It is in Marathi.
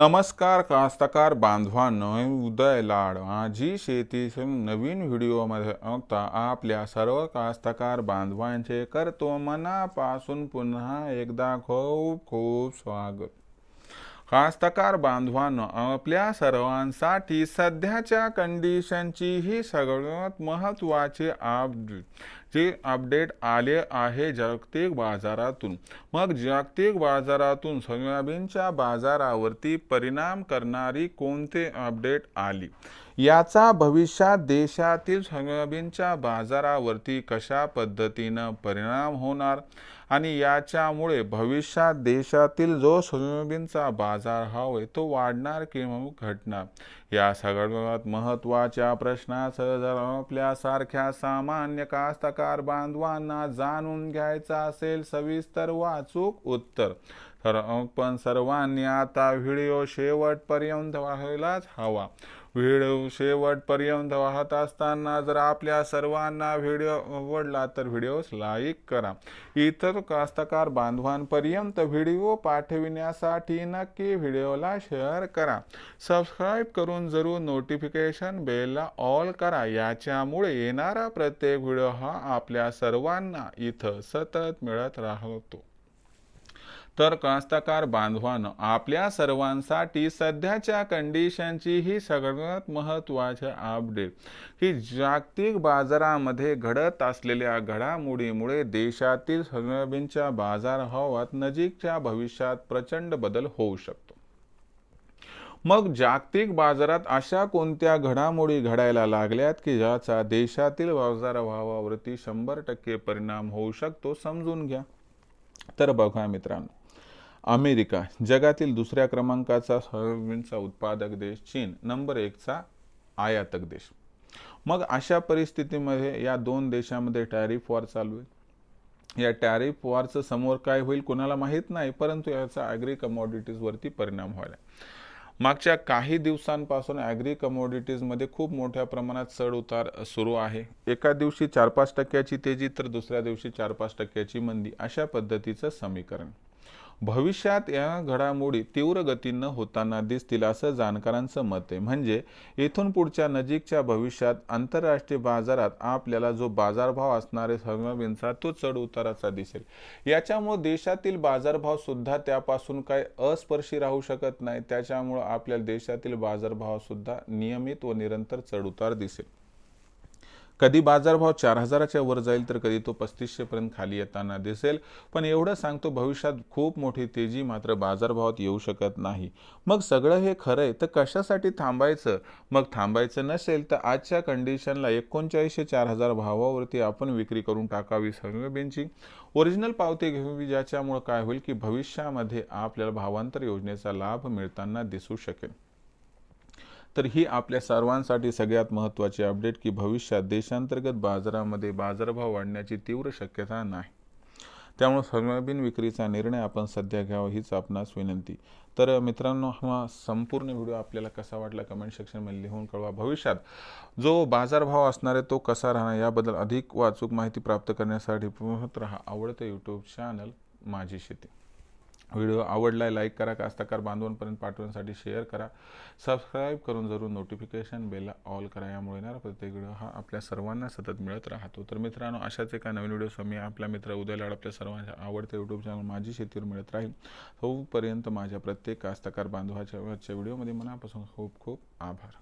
नमस्कार कास्तकार बांधवांनो उदय लाड. माझी शेती नवीन व्हिडिओमध्ये आता आपल्या सर्व कास्तकार बांधवांचे करतो मनापासून पुन्हा एकदा खूप खूप स्वागत. कास्तकार बांधवांनो आपल्या सर्वांसाठी सध्याच्या कंडिशनची ही सगळ्यात महत्त्वाची अपडेट जे अपडेट आले आहे जागतिक बाजारातून. मग जागतिक बाजारातून सोयाबीनच्या बाजारावरती परिणाम करणारी कोणते अपडेट आली? याचा भविष्यात देशातील सोयाबीनच्या बाजारावरती कशा पद्धतीनं परिणाम होणार आणि याच्यामुळे भविष्यात देशातील जो सोयाबीनचा बाजार भाव आहे तो वाढणार किंवा घटणार? या सगळ्यात महत्त्वाच्या प्रश्नाचं जर आपल्यासारख्या सामान्य कास्तकार बांधवांना जाणून घ्यायचा असेल सविस्तर वाचूक उत्तर. तर पण सर्वांनी आता व्हिडिओ शेवटपर्यंत व्हायलाच हवा. व्हिडिओ शेवटपर्यंत वाहत असताना जर आपल्या सर्वांना व्हिडिओ आवडला तर व्हिडिओस लाईक करा. इतर कास्तकार बांधवांपर्यंत व्हिडिओ पाठविण्यासाठी नक्की व्हिडिओला शेअर करा. सबस्क्राईब करून जरूर नोटिफिकेशन बेलला ऑल करा. याच्यामुळे येणारा प्रत्येक व्हिडिओ हा आपल्या सर्वांना इथं सतत मिळत राहतो. तर कास्तकार बांधवानं आपल्या सर्वांसाठी सध्याच्या कंडिशनची ही सगळ्यात महत्त्वाची अपडेट की जागतिक बाजारामध्ये घडत असलेल्या घडामोडीमुळे देशातील सोयाबीनच्या बाजारभावात नजीकच्या भविष्यात प्रचंड बदल होऊ शकतो. मग जागतिक बाजारात अशा कोणत्या घडामोडी घडायला लागल्यात की ज्याचा देशातील बाजारभावावरती शंभर टक्के परिणाम होऊ शकतो समजून घ्या. तर बघा मित्रांनो अमेरिका जगातील दुसऱ्या क्रमांकाचा सोयाबीनचा उत्पादक देश चीन नंबर एकचा आयातक देश. मग अशा परिस्थितीमध्ये या दोन देशामध्ये टॅरिफ वॉर चालू आहे. या टॅरिफ वॉरचं समोर काय होईल कोणाला माहीत नाही परंतु याचा ॲग्री कमॉडिटीजवरती परिणाम व्हायला मागच्या काही दिवसांपासून ॲग्री कमोडिटीजमध्ये खूप मोठ्या प्रमाणात चढ उतार सुरू आहे. एका दिवशी चार पाच टक्क्याची तेजी तर दुसऱ्या दिवशी चार पाच टक्क्याची मंदी अशा पद्धतीचं समीकरण. भविष्यात या घडामोडी तीव्र गतीनं होताना दिसतील असं जाणकारांचं मत आहे. म्हणजे येथून पुढच्या नजीकच्या भविष्यात आंतरराष्ट्रीय बाजारात आपल्याला जो बाजारभाव असणारे सोयाबीनचा तो चढ उताराचा दिसेल. याच्यामुळे देशातील बाजारभाव सुद्धा त्यापासून काय अस्पर्शी राहू शकत नाही. त्याच्यामुळं आपल्या देशातील बाजारभाव सुद्धा नियमित व निरंतर चढउतार दिसेल. कधी बाजारभाव चार हजाराच्या वर जाईल तर कधी तो पस्तीसशेपर्यंत खाली येताना दिसेल. पण एवढं सांगतो भविष्यात खूप मोठी तेजी मात्र बाजारभावात येऊ शकत नाही. मग सगळं हे खरं आहे तर कशासाठी थांबायचं? मग थांबायचं नसेल तर आजच्या कंडिशनला एकोणचाळीसशे चार हजार भावावरती आपण विक्री करून टाकावी सोयाबीनची ओरिजिनल पावती घ्यावी ज्याच्यामुळं काय होईल की भविष्यामध्ये आपल्याला भावांतर योजनेचा लाभ मिळताना दिसू शकेल. तर ही आपल्या सर्वांसाठी सगळ्यात महत्त्वाची अपडेट की भविष्यात देशांतर्गत बाजारामध्ये बाजारभाव वाढण्याची तीव्र शक्यता नाही. त्यामुळे सोयाबीन विक्रीचा निर्णय आपण सध्या घ्यावा हीच आपणास विनंती. तर मित्रांनो हा संपूर्ण व्हिडिओ आपल्याला कसा वाटला कमेंट सेक्शनमध्ये लिहून कळवा. भविष्यात जो बाजारभाव असणार आहे तो कसा राहणार याबद्दल अधिक वाचूक माहिती प्राप्त करण्यासाठी पाहत राहा आवडतं यूट्यूब चॅनल माझी शेती. व्हिडिओ आवडलाय लाईक करा कास्तकार बांधवांपर्यंत पाठवण्यासाठी शेअर करा. सबस्क्राईब करून जरूर नोटिफिकेशन बेलला ऑल करा. यामुळे येणारा प्रत्येक व्हिडिओ हा आपल्या सर्वांना सतत मिळत राहतो. तर मित्रांनो अशाच एका नवीन व्हिडिओ मी आपला मित्र उदय लाड आपल्या सर्वांच्या आवडते यूट्यूब चॅनल माझी शेतीवर मिळत राहील. तोपर्यंत माझ्या प्रत्येक कास्तकार बांधवाच्या व्हिडिओमध्ये मनापासून खूप खूप आभार.